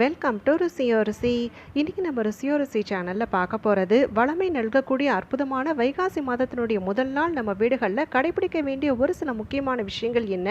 Welcome to ருசியோ ருசி. இன்றைக்கி நம்ம ருசியோ ருசி சேனலில் பார்க்க போகிறது வளமை நல்கக்கூடிய அற்புதமான வைகாசி மாதத்தினுடைய முதல் நாள். நம்ம வீடுகளில் கடைபிடிக்க வேண்டிய ஒரு சில முக்கியமான விஷயங்கள் என்ன?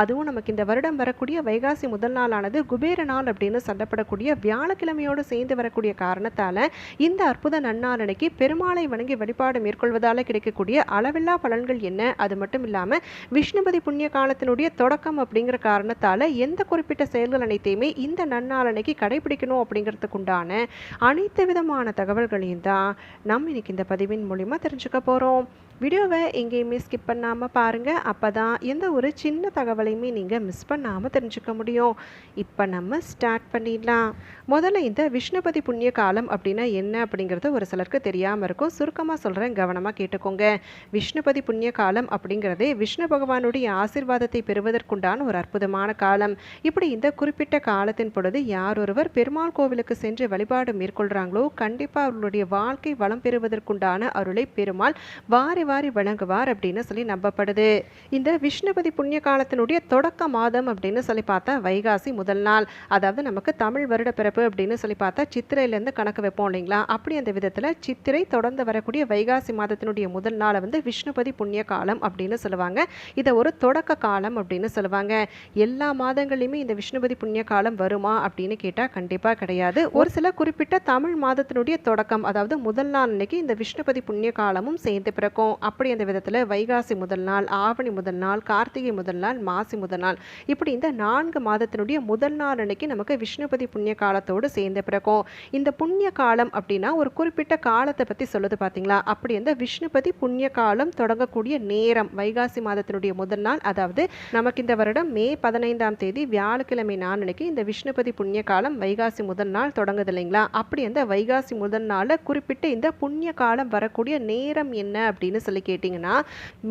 அதுவும் நமக்கு இந்த வருடம் வரக்கூடிய வைகாசி முதல் நாளானது குபேர நாள் அப்படின்னு சொல்லப்படக்கூடிய வியாழக்கிழமையோடு சேர்ந்து வரக்கூடிய காரணத்தால் இந்த அற்புத நன்னாளனைக்கு பெருமாளை வணங்கி வழிபாடு மேற்கொள்வதால் கிடைக்கக்கூடிய அளவில்லா பலன்கள் என்ன? அது மட்டும் இல்லாமல் விஷ்ணுபதி புண்ணிய காலத்தினுடைய தொடக்கம் அப்படிங்கிற காரணத்தால் எந்த குறிப்பிட்ட செயல்கள் அனைத்தையுமே இந்த நன்னாளனைக்கு கடைபிடிக்கணும் அப்படிங்கிறதுக்குண்டான அனைத்து விதமான தகவல்களையும் தான் நம்ம இன்னைக்கு இந்த பதிவின் மூலிமா தெரிஞ்சுக்க போகிறோம் வீடியோவை எங்கேயுமே ஸ்கிப் பண்ணாமல் பாருங்கள் அப்போ தான் எந்த ஒரு சின்ன தகவலையுமே நீங்கள் மிஸ் பண்ணாமல் தெரிஞ்சுக்க முடியும். இப்போ நம்ம ஸ்டார்ட் பண்ணிடலாம். முதல்ல இந்த விஷ்ணுபதி புண்ணிய காலம் அப்படின்னா என்ன அப்படிங்கிறது ஒரு சிலருக்கு தெரியாமல் இருக்கும். சுருக்கமாக சொல்கிறேன் கவனமாக கேட்டுக்கோங்க. விஷ்ணுபதி புண்ணிய காலம் அப்படிங்கிறது விஷ்ணு பகவானுடைய ஆசிர்வாதத்தை பெறுவதற்குண்டான ஒரு அற்புதமான காலம். இப்படி இந்த குறிப்பிட்ட காலத்தின் பொழுது யார் ஒருவர் பெருமாள் கோவிலுக்கு சென்று வழிபாடு மேற்கொள்கிறாங்களோ கண்டிப்பாக அவர்களுடைய வாழ்க்கை வளம் பெறுவதற்குண்டான அருளை பெருமாள் வாரி வாரி வழங்குவார் அப்படின்னு சொல்லி நம்பப்படுது. இந்த விஷ்ணுபதி புண்ணிய காலத்தினுடைய தொடக்க மாதம் அப்படின்னு சொல்லி பார்த்தா வைகாசி முதல் நாள். அதாவது நமக்கு தமிழ் வருட பிறப்பு அப்படின்னு சொல்லி பார்த்தா சித்திரையிலேருந்து கணக்கு வைப்போம் இல்லைங்களா? அப்படி அந்த விதத்தில் சித்திரை தொடர்ந்து வரக்கூடிய வைகாசி மாதத்தினுடைய முதல் நாளை வந்து விஷ்ணுபதி புண்ணிய காலம் அப்படின்னு சொல்லுவாங்க. இதை ஒரு தொடக்க காலம் அப்படின்னு சொல்லுவாங்க. எல்லா மாதங்களிலுமே இந்த விஷ்ணுபதி புண்ணிய காலம் வருமா அப்படின்னு கேட்டால் கண்டிப்பாக கிடையாது. ஒரு சில குறிப்பிட்ட தமிழ் மாதத்தினுடைய தொடக்கம் அதாவது முதல் நாள் அன்னைக்கு இந்த விஷ்ணுபதி புண்ணிய காலமும் சேர்ந்து பிறக்கும். அப்படி அந்த விதத்தில் வைகாசி முதல் நாள் ஆவணி முதல் நாள் கார்த்திகை முதல் நாள் மாசி முதல் நாள். இப்படி இந்த நான்கு மாதத்தினுடைய முதல் நாள் அன்னைக்கு நமக்கு விஷ்ணுபதி புண்ணிய காலத்தோடு சேர்ந்து பிறக்கும். இந்த புண்ணிய காலம் அப்படின்னா ஒரு குறிப்பிட்ட காலத்தை பற்றி சொல்லுது பார்த்தீங்களா அப்படி அந்த விஷ்ணுபதி புண்ணிய காலம் தொடங்கக்கூடிய நேரம் வைகாசி மாதத்தினுடைய முதல் நாள். அதாவது நமக்கு இந்த வருடம் மே பதினைந்தாம் தேதி வியாழக்கிழமை நாள் அன்னைக்கு இந்த விஷ்ணுபதி புண்ணிய காலம் வைகாசி முதல் நாள் தொடங்குது இல்லைங்களா? அப்படி அந்த வைகாசி முதல் நாளில் குறிப்பிட்ட இந்த புண்ணிய காலம் வரக்கூடிய நேரம் என்ன அப்படின்னு சொல்லி கேட்டிங்கன்னா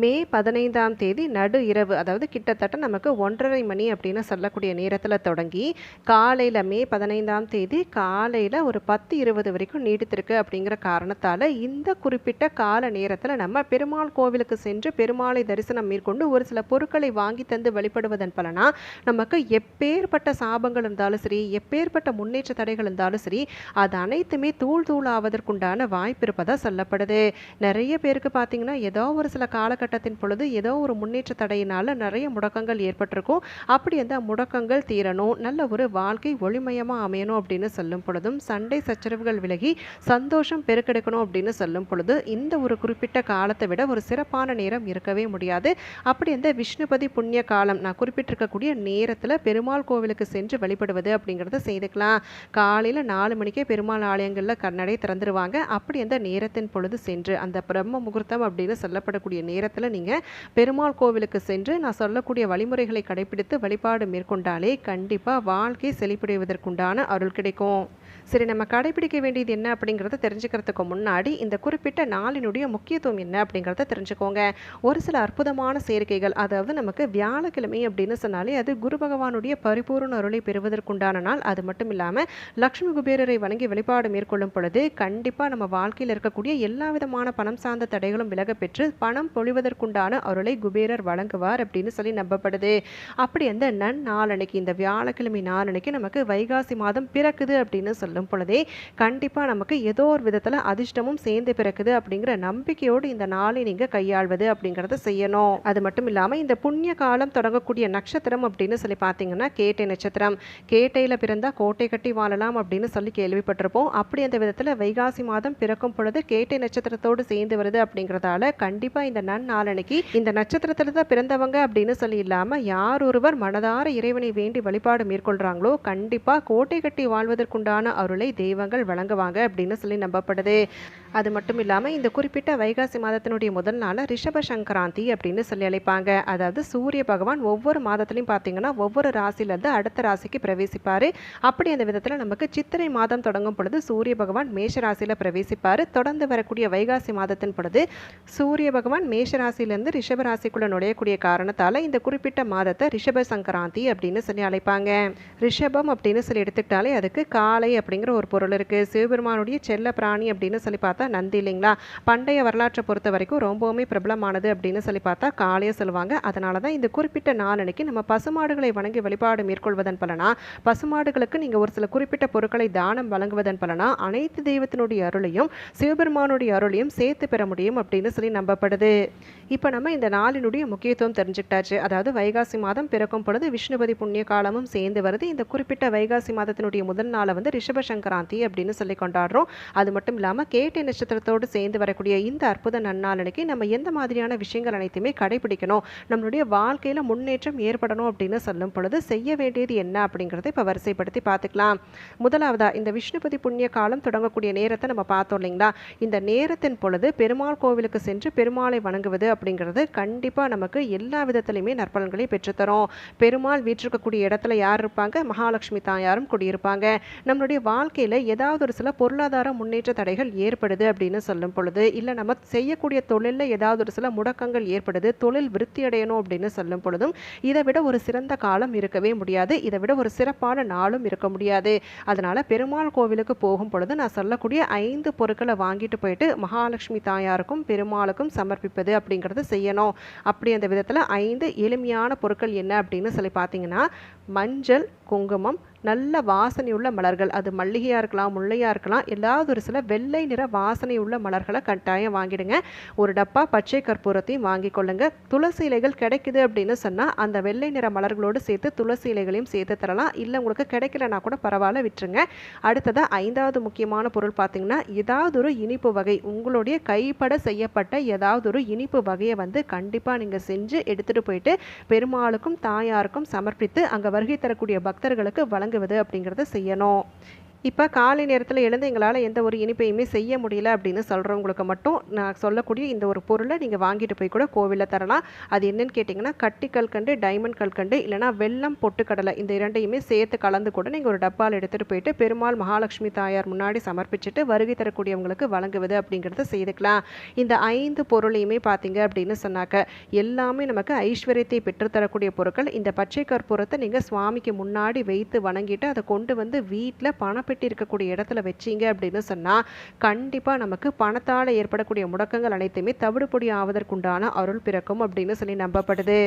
மே பதினைந்தாம் தேதி நடு இரவு அதாவது கிட்டத்தட்ட நமக்கு ஒன்றரை மணி அப்படின்னு சொல்லக்கூடிய நேரத்தில் தொடங்கி காலையில் மே பதினைந்தாம் தேதி காலையில் ஒரு பத்து இருபது வரைக்கும் நீடித்திருக்கு அப்படிங்கிற காரணத்தால் இந்த குறிப்பிட்ட கால நேரத்தில் நம்ம பெருமாள் கோவிலுக்கு சென்று பெருமாளை தரிசனம் மேற்கொண்டு ஒரு சில பொருட்களை வாங்கி தந்து வழிபடுவதன் பலனா நமக்கு எப்பேற்பட்ட சாபங்கள் இருந்தாலும் சரி எப்பேற்பட்ட முன்னேற்ற தடைகள் இருந்தாலும் சரி அது அனைத்துமே தூள் தூள் ஆவதற்குண்டான வாய்ப்பு இருப்பதாக சொல்லப்படுது. நிறைய பேருக்கு பார்த்தீங்கன்னா ஏதோ ஒரு சில காலகட்டத்தின் பொழுது ஏதோ ஒரு முன்னேற்ற தடையினால் நிறைய முடக்கங்கள் ஏற்பட்டிருக்கும். அப்படி அந்த முடக்கங்கள் தீரணும் நல்ல ஒரு வாழ்க்கை ஒளிமயமாக அமையணும் அப்படின்னு சொல்லும் பொழுதும் சண்டை சச்சரவுகள் விலகி சந்தோஷம் பெருக்கெடுக்கணும் அப்படின்னு சொல்லும் பொழுது இந்த ஒரு குறிப்பிட்ட காலத்தை விட ஒரு சிறப்பான நேரம் இருக்கவே முடியாது. அப்படி அந்த விஷ்ணுபதி புண்ணிய காலம் நான் குறிப்பிட்டிருக்கக்கூடிய நேரத்தில் பெருமாள் கோவிலுக்கு சென்று வழிபடுவது அப்படிங்கிறத செய்துக்கலாம். காலையில் நாலு மணிக்கே பெருமாள் ஆலயங்களில் கண்ணடை திறந்துருவாங்க. அப்படி அந்த நேரத்தின் பொழுது சென்று அந்த பிரம்ம முகூர்த்தம் அப்படின்னு சொல்லப்படக்கூடிய நேரத்தில் நீங்கள் பெருமாள் கோவிலுக்கு சென்று நான் சொல்லக்கூடிய வழிமுறைகளை கடைபிடித்து வழிபாடு மேற்கொண்டாலே கண்டிப்பாக வாழ்க்கை செழிப்படைவதற்குண்டான அருள் கிடைக்கும். சரி நம்ம கடைபிடிக்க வேண்டியது என்ன அப்படிங்கிறத தெரிஞ்சுக்கிறதுக்கு முன்னாடி இந்த குறிப்பிட்ட நாளினுடைய முக்கியத்துவம் என்ன அப்படிங்கிறத தெரிஞ்சுக்கோங்க. ஒரு சில அற்புதமான சேர்க்கைகள் அதாவது நமக்கு வியாழக்கிழமை அப்படின்னு சொன்னாலே அது குரு பகவானுடைய பரிபூர்ண அருளை பெறுவதற்குண்டான நாள். அது மட்டும் இல்லாமல் லக்ஷ்மி குபேரரை வணங்கி வெளிப்பாடு மேற்கொள்ளும் பொழுது கண்டிப்பாக நம்ம வாழ்க்கையில் இருக்கக்கூடிய எல்லா விதமான பணம் சார்ந்த தடைகளும் விலக பெற்று பணம் பொழிவதற்குண்டான அருளை குபேரர் வழங்குவார் அப்படின்னு சொல்லி நம்பப்படுது. அப்படி அந்த நன் நாளன்னைக்கு இந்த வியாழக்கிழமை நாளன்னைக்கு நமக்கு வைகாசி மாதம் பிறக்குது அப்படின்னு சொல்லும் பொழுதே கண்டிப்பாக நமக்கு ஏதோ ஒரு விதத்தில் அதிர்ஷ்டமும் சேர்ந்து பிறக்குது அப்படிங்கிற நம்பிக்கையோடு இந்த நாளை நீங்கள் கையாள்வது அப்படிங்கிறத செய்யணும். அது மட்டும் இல்லாமல் இந்த புண்ணிய காலம் தொடங்கக்கூடிய நட்சத்திரம் அப்படின்னு சொல்லி பார்த்தீங்கன்னா கேட்டை நட்சத்திரம். கேட்டையில் பிறந்தால் கோட்டை கட்டி வாழலாம் அப்படின்னு சொல்லி கேள்விப்பட்டிருப்போம். அப்படி அந்த விதத்தில் வைகாசி மாதம் பிறக்கும் பொழுது கேட்டை நட்சத்திரத்தோடு சேர்ந்து வருது அப்படிங்கிறதால கண்டிப்பாக இந்த நன் இந்த நட்சத்திரத்தில் தான் பிறந்தவங்க அப்படின்னு சொல்லி இல்லாமல் யார் ஒருவர் மனதார இறைவனை வேண்டி வழிபாடு மேற்கொள்கிறாங்களோ கண்டிப்பாக கோட்டை கட்டி வாழ்வதற்குண்டான அருளை தெய்வங்கள் வழங்குவாங்க அப்படின்னு சொல்லி நம்பப்படுது. அது மட்டும் இல்லாமல் இந்த குறிப்பிட்ட வைகாசி மாதத்தினுடைய முதல் நாள் ரிஷப சங்கராந்தி அப்படின்னு சொல்லி அழைப்பாங்க. அதாவது சூரிய பகவான் ஒவ்வொரு மாதத்துலையும் பார்த்தீங்கன்னா ஒவ்வொரு ராசியிலேருந்து அடுத்த ராசிக்கு பிரவேசிப்பார். அப்படி அந்த விதத்தில் நமக்கு சித்திரை மாதம் தொடங்கும் பொழுது சூரிய பகவான் மேஷ ராசியில் பிரவேசிப்பார். தொடர்ந்து வரக்கூடிய வைகாசி மாதத்தின் பொழுது சூரிய பகவான் மேஷ ராசியிலேருந்து ரிஷப ராசிக்குள்ளே நுழையக்கூடிய காரணத்தால் இந்த குறிப்பிட்ட மாதத்தை ரிஷப சங்கராந்தி அப்படின்னு சொல்லி அழைப்பாங்க. ரிஷபம் அப்படின்னு சொல்லி எடுத்துக்கிட்டாலே அதுக்கு காலை அப்படிங்கிற ஒரு பொருள் இருக்குது சிவபெருமானுடைய செல்ல பிராணி அப்படின்னு சொல்லி பார்த்தா பார்த்தா நந்தி இல்லைங்களா? பண்டைய வரலாற்றை பொறுத்த வரைக்கும் ரொம்பவுமே பிரபலமானது அப்படின்னு சொல்லி பார்த்தா காளையை சொல்லுவாங்க. அதனால தான் இந்த குறிப்பிட்ட நாளன்னைக்கு நம்ம பசுமாடுகளை வணங்கி வழிபாடு மேற்கொள்வதன் பலனா பசுமாடுகளுக்கு நீங்கள் ஒரு சில குறிப்பிட்ட பொருட்களை தானம் வழங்குவதன் பலனா அனைத்து தெய்வத்தினுடைய அருளையும் சிவபெருமானுடைய அருளையும் சேர்த்து பெற முடியும் அப்படின்னு சொல்லி நம்பப்படுது. இப்போ நம்ம இந்த நாளினுடைய முக்கியத்துவம் தெரிஞ்சுக்கிட்டாச்சு. அதாவது வைகாசி மாதம் பிறக்கும் பொழுது விஷ்ணுபதி புண்ணிய காலமும் சேர்ந்து வருது. இந்த குறிப்பிட்ட வைகாசி மாதத்தினுடைய முதல் நாளை வந்து ரிஷப சங்கராந்தி அப்படின்னு சொல்லி கொண்டாடுறோம். அது மட்டும் இல்லாமல் கேட்டை நட்சத்திரத்தோடு சேர்ந்து வரக்கூடிய இந்த அற்புத நன்னாளனைக்கு நம்ம எந்த மாதிரியான விஷயங்கள் அனைத்துமே கடைபிடிக்கணும்? நம்மளுடைய வாழ்க்கையில் முன்னேற்றம் ஏற்படணும் அப்படின்னு சொல்லும் பொழுது செய்ய வேண்டியது என்ன அப்படிங்கிறத இப்போ வரிசைப்படுத்தி பார்த்துக்கலாம். முதலாவதா இந்த விஷ்ணுபதி புண்ணிய காலம் தொடங்கக்கூடிய நேரத்தை நம்ம பார்த்தோம் இல்லைங்களா? இந்த நேரத்தின் பொழுது பெருமாள் கோவிலுக்கு சென்று பெருமாளை வணங்குவது அப்படிங்கிறது கண்டிப்பாக நமக்கு எல்லா விதத்திலையுமே நற்பலன்களை பெற்றுத்தரும். பெருமாள் வீற்றிருக்கக்கூடிய இடத்துல யார் இருப்பாங்க? மகாலட்சுமி தாயாரும் குடியிருப்பாங்க. நம்மளுடைய வாழ்க்கையில் ஏதாவது ஒரு சில பொருளாதார முன்னேற்ற தடைகள் ஏற்படுது. அப்படின்னு சொல்லும் பொழுது இல்லை நம்ம செய்யக்கூடிய தொழிலில் ஏதாவது ஒரு சில முடக்கங்கள் ஏற்படுது தொழில் விருத்தி அடையணும் அப்படின்னு சொல்லும் பொழுதும் இதை விட ஒரு சிறந்த காலம் இருக்கவே முடியாது. இதை விட ஒரு சிறப்பான நாளும் இருக்க முடியாது. அதனால் பெருமாள் கோவிலுக்கு போகும் பொழுது நான் சொல்லக்கூடிய ஐந்து பொருட்களை வாங்கிட்டு போயிட்டு மகாலட்சுமி தாயாருக்கும் பெருமாளுக்கும் சமர்ப்பிப்பது அப்படிங்கிறது செய்யணும். அப்படி அந்த விதத்தில் ஐந்து எளிமையான பொருட்கள் என்ன அப்படின்னு சொல்லி பார்த்தீங்கன்னா மஞ்சள் குங்குமம் நல்ல வாசனையுள்ள மலர்கள். அது மல்லிகையாக இருக்கலாம் முல்லையாக இருக்கலாம் ஏதாவது ஒரு சில வெள்ளை நிற வாசனை உள்ள மலர்களை கட்டாயம் வாங்கிடுங்க. ஒரு டப்பா பச்சை கற்பூரத்தையும் வாங்கி கொள்ளுங்க. துளசி இலைகள் கிடைக்குது அப்படின்னு சொன்னால் அந்த வெள்ளை நிற மலர்களோடு சேர்த்து துளசி இலைகளையும் சேர்த்து தரலாம். இல்லை உங்களுக்கு கிடைக்கலனா கூட பரவாயில்ல விட்டுருங்க. அடுத்ததாக ஐந்தாவது முக்கியமான பொருள் பார்த்தீங்கன்னா ஏதாவது ஒரு இனிப்பு வகை. உங்களுடைய கைப்பட செய்யப்பட்ட ஏதாவது ஒரு இனிப்பு வகையை வந்து கண்டிப்பாக நீங்கள் செஞ்சு எடுத்துகிட்டு போயிட்டு பெருமாளுக்கும் தாயாருக்கும் சமர்ப்பித்து அங்கே வருகை தரக்கூடிய பக்தர்களுக்கு வழங்குவது அப்படிங்கிறத செய்யணும். இப்போ காலை நேரத்தில் எழுந்து எங்களால் எந்த ஒரு இனிப்பையுமே செய்ய முடியல அப்படின்னு சொல்கிறவங்களுக்கு மட்டும் நான் சொல்லக்கூடிய இந்த ஒரு பொருளை நீங்கள் வாங்கிட்டு போய் கூட கோவிலில் தரலாம். அது என்னன்னு கேட்டிங்கன்னா கட்டி கல்கண்டு டைமண்ட் கல்கண்டு இல்லைனா வெள்ளம் பொட்டுக்கடலை இந்த இரண்டையுமே சேர்த்து கலந்து கூட நீங்கள் ஒரு டப்பால் எடுத்துகிட்டு போயிட்டு பெருமாள் மகாலட்சுமி தாயார் முன்னாடி சமர்ப்பிச்சுட்டு வருகை தரக்கூடியவங்களுக்கு வழங்குவது அப்படிங்கிறத செய்துக்கலாம். இந்த ஐந்து பொருளையுமே பார்த்தீங்க அப்படின்னு சொன்னாக்க எல்லாமே நமக்கு ஐஸ்வர்யத்தை பெற்றுத்தரக்கூடிய பொருட்கள். இந்த பச்சை கற்பூரத்தை நீங்கள் சுவாமிக்கு முன்னாடி வைத்து வணங்கிட்டு அதை கொண்டு வந்து வீட்டில் பண பணப்பெட்டி இருக்கக்கூடிய இடத்துல வச்சிங்க அப்படின்னு சொன்னால் கண்டிப்பாக நமக்கு பணத்தால் ஏற்படக்கூடிய முடக்கங்கள் அனைத்துமே தவிடுபொடி ஆவதற்குண்டான அருள் பிறக்கும் அப்படின்னு சொல்லி நம்பப்படுது.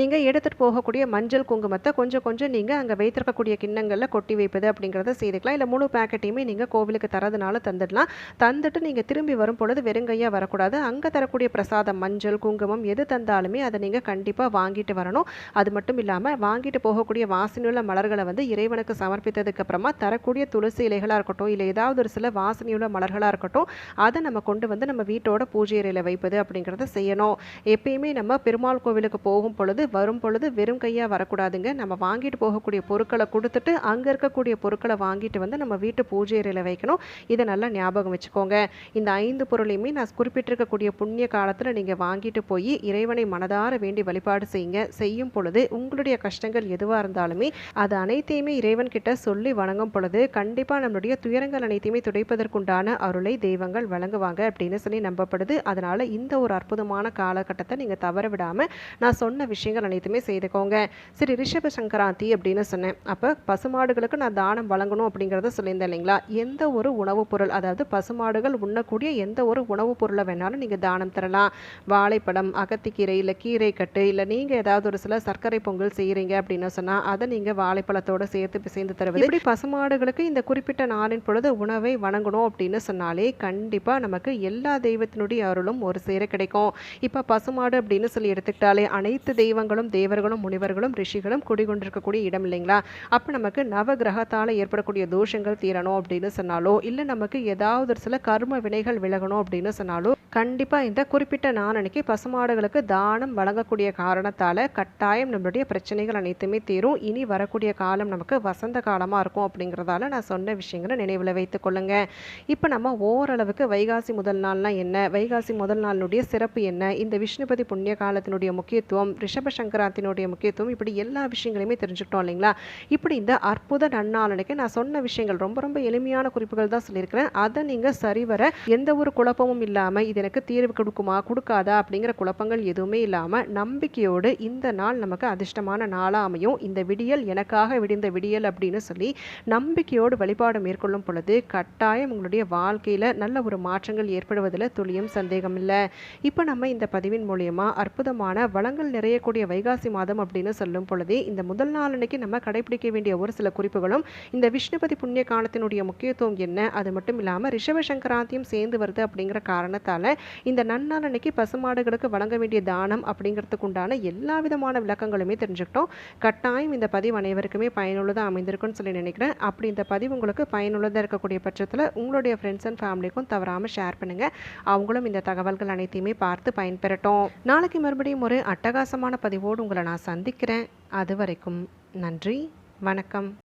நீங்கள் எடுத்துகிட்டு போகக்கூடிய மஞ்சள் குங்குமத்தை கொஞ்சம் கொஞ்சம் நீங்கள் அங்கே வைத்திருக்கக்கூடிய கிண்ணங்களில் கொட்டி வைப்பது அப்படிங்கிறத செய்துக்கலாம். இல்லை முழு பேக்கெட்டையுமே நீங்கள் கோவிலுக்கு தரதுனால தந்துடலாம். தந்துட்டு நீங்கள் திரும்பி வரும் பொழுது வெறுங்கையாக வரக்கூடாது. அங்கே தரக்கூடிய பிரசாதம் மஞ்சள் குங்குமம் எது தந்தாலுமே அதை நீங்கள் கண்டிப்பாக வாங்கிட்டு வரணும். அது மட்டும் இல்லாமல் வாங்கிட்டு போகக்கூடிய வாசனையுள்ள மலர்களை வந்து இறைவனுக்கு சமர்ப்பித்ததுக்கு அப்புறமா தரக்கூடிய துளசி இலைகளாக இருக்கட்டும் இல்லை ஏதாவது ஒரு சில வாசனையுள்ள மலர்களாக இருக்கட்டும் அதை நம்ம கொண்டு வந்து நம்ம வீட்டோட பூஜை அறையில் வைப்பது அப்படிங்கிறத செய்யணும். எப்பயுமே நம்ம பெருமாள் கோவிலுக்கு போகும் பொழுது வரும் பொழுது வெறும் கையாக வரக்கூடாதுங்க. நம்ம வாங்கிட்டு போகக்கூடிய பொருட்களை கொடுத்துட்டு அங்கே இருக்கக்கூடிய பொருட்களை வாங்கிட்டு வந்து நம்ம வீட்டு பூஜை அறையில் வைக்கணும். இதை நல்லா ஞாபகம் வச்சுக்கோங்க. இந்த ஐந்து பொருளையுமே நான் குறிப்பிட்டிருக்கக்கூடிய புண்ணிய காலத்தில் நீங்கள் வாங்கிட்டு போய் இறைவனை மனதார வேண்டி வழிபாடு செய்யுங்க. செய்யும் பொழுது உங்களுடைய கஷ்டங்கள் எதுவாக இருந்தாலுமே அது அனைத்தையுமே இறைவன் கிட்ட சொல்லி வணங்கும் பொழுது கண்டிப்பாக நம்மளுடைய துயரங்கள் அனைத்தையுமே துடைப்பதற்குண்டான அருளை தெய்வங்கள் வழங்குவாங்க அப்படின்னு சொல்லி நம்பப்படுது. அதனால் இந்த ஒரு அற்புதமான காலகட்டத்தை நீங்கள் தவற விடாமல் நான் சொன்ன விஷயங்கள் அனைத்துமே செய்துக்கோங்க. சரி ரிஷப சங்கராந்தி அப்படின்னு சொன்னேன். அப்போ பசுமாடுகளுக்கு நான் தானம் வழங்கணும் அப்படிங்கிறத சொல்லியிருந்தேன் இல்லைங்களா? எந்த ஒரு உணவுப் பொருள் அதாவது பசுமாடுகள் உண்ணக்கூடிய எந்த ஒரு உணவுப் பொருளை வேணாலும் நீங்கள் தானம் தரலாம். வாழைப்பழம் அகத்திக்கீரை இல்லை கீரை கட்டு இல்லை நீங்கள் ஏதாவது ஒரு சில சர்க்கரை பொங்கல் செய்கிறீங்க அப்படின்னு சொன்னால் அதை நீங்கள் வாழைப்பழத்தோடு சேர்த்து பிசைந்து தருவது. இப்படி பசுமாடுகளுக்கு இந்த குறிப்பிட்ட நாளின் பொழுது உணவை வணங்கணும் அப்படின்னு சொன்னாலே கண்டிப்பாக நமக்கு எல்லா தெய்வத்தினுடைய அருளும் ஒரு சேர கிடைக்கும். இப்போ பசுமாடு அப்படின்னு சொல்லி எடுத்துக்கிட்டாலே அனைத்து தெய்வங்களும் தேவர்களும் முனிவர்களும் ரிஷிகளும் குடிகொண்டிருக்கக்கூடிய இடம் இல்லைங்களா? அப்போ நமக்கு நவ கிரகத்தால் ஏற்படக்கூடிய தோஷங்கள் தீரணும் அப்படின்னு சொன்னாலோ இல்லை நமக்கு ஏதாவது ஒரு சில கர்ம வினைகள் விலகணும் அப்படின்னு சொன்னாலோ கண்டிப்பாக இந்த குறிப்பிட்ட நாளன்னைக்கு பசுமாடுகளுக்கு தானம் வழங்கக்கூடிய காரணத்தால் கட்டாயம் நம்மளுடைய பிரச்சனைகள் அனைத்துமே தீரும். இனி வரக்கூடிய காலம் நமக்கு வசந்த காலமாக இருக்கும் அப்படிங்கிறதால நான் சொன்ன விஷயங்களை நினைவில் வைத்துக் கொள்ளுங்க. இப்போ நம்ம ஓரளவுக்கு வைகாசி முதல் நாள்னா என்ன? வைகாசி முதல் நாளினுடைய சிறப்பு என்ன? இந்த விஷ்ணுபதி புண்ணிய காலத்தினுடைய முக்கியத்துவம் ரிஷப சங்கராத்தினுடைய முக்கியத்துவம் இப்படி எல்லா விஷயங்களையுமே தெரிஞ்சுக்கிட்டோம் இல்லைங்களா? இப்படி இந்த அற்புத நன்னாளனுக்கு நான் சொன்ன விஷயங்கள் ரொம்ப ரொம்ப எளிமையான குறிப்புகள் தான் சொல்லியிருக்கிறேன். அதை நீங்கள் சரிவர எந்த ஒரு குழப்பமும் இல்லாமல் இது எனக்கு தீர்வு கொடுக்குமா கொடுக்காதா அப்படிங்கிற குழப்பங்கள் எதுவுமே இல்லாமல் நம்பிக்கையோடு இந்த நாள் நமக்கு அதிர்ஷ்டமான நாளாக அமையும். இந்த விடியல் எனக்காக விடிந்த விடியல் அப்படின்னு சொல்லி நம்பிக்கையோடு வழிபாடு மேற்கொள்ளும் பொழுது கட்டாயம் உங்களுடைய வாழ்க்கையில் நல்ல ஒரு மாற்றங்கள் ஏற்படுவதில் துளியும் சந்தேகம் இல்லை. இப்போ நம்ம இந்த பதிவின் மூலயமா அற்புதமான வளங்கள் நிறையக்கூடிய வைகாசி மாதம் அப்படின்னு சொல்லும் பொழுதே இந்த முதல் நாள் அன்னைக்கு நம்ம கடைபிடிக்க வேண்டிய ஒரு சில குறிப்புகளும் இந்த விஷ்ணுபதி புண்ணிய காலத்தினுடைய முக்கியத்துவம் என்ன அது மட்டும் இல்லாமல் ரிஷப சங்கராந்தியும் சேர்ந்து வருது அப்படிங்கிற காரணத்தால் இந்த நன்னாள் அன்னைக்கு பசுமாடுகளுக்கு வழங்க வேண்டிய தானம் அப்படிங்கிறதுக்கு உண்டான எல்லா விதமான விளக்கங்களுமே தெரிஞ்சுக்கிட்டோம். கட்டாயம் இந்த பதிவு அனைவருக்குமே பயனுள்ளதாக அமைந்திருக்குன்னு சொல்லி நினைக்கிறேன். அப்படி இந்த பதிவு உங்களுக்கு பயனுள்ளதாக இருக்கக்கூடிய பட்சத்தில் உங்களுடைய ஃப்ரெண்ட்ஸ் அண்ட் ஃபேமிலிக்கும் தவறாமல் ஷேர் பண்ணுங்கள் அவங்களும் இந்த தகவல்கள் அனைத்தையுமே பார்த்து பயன்பெறட்டும். நாளைக்கு மறுபடியும் ஒரு அட்டகாசமான பதிவோடு உங்களை நான் சந்திக்கிறேன். அது வரைக்கும் நன்றி வணக்கம்.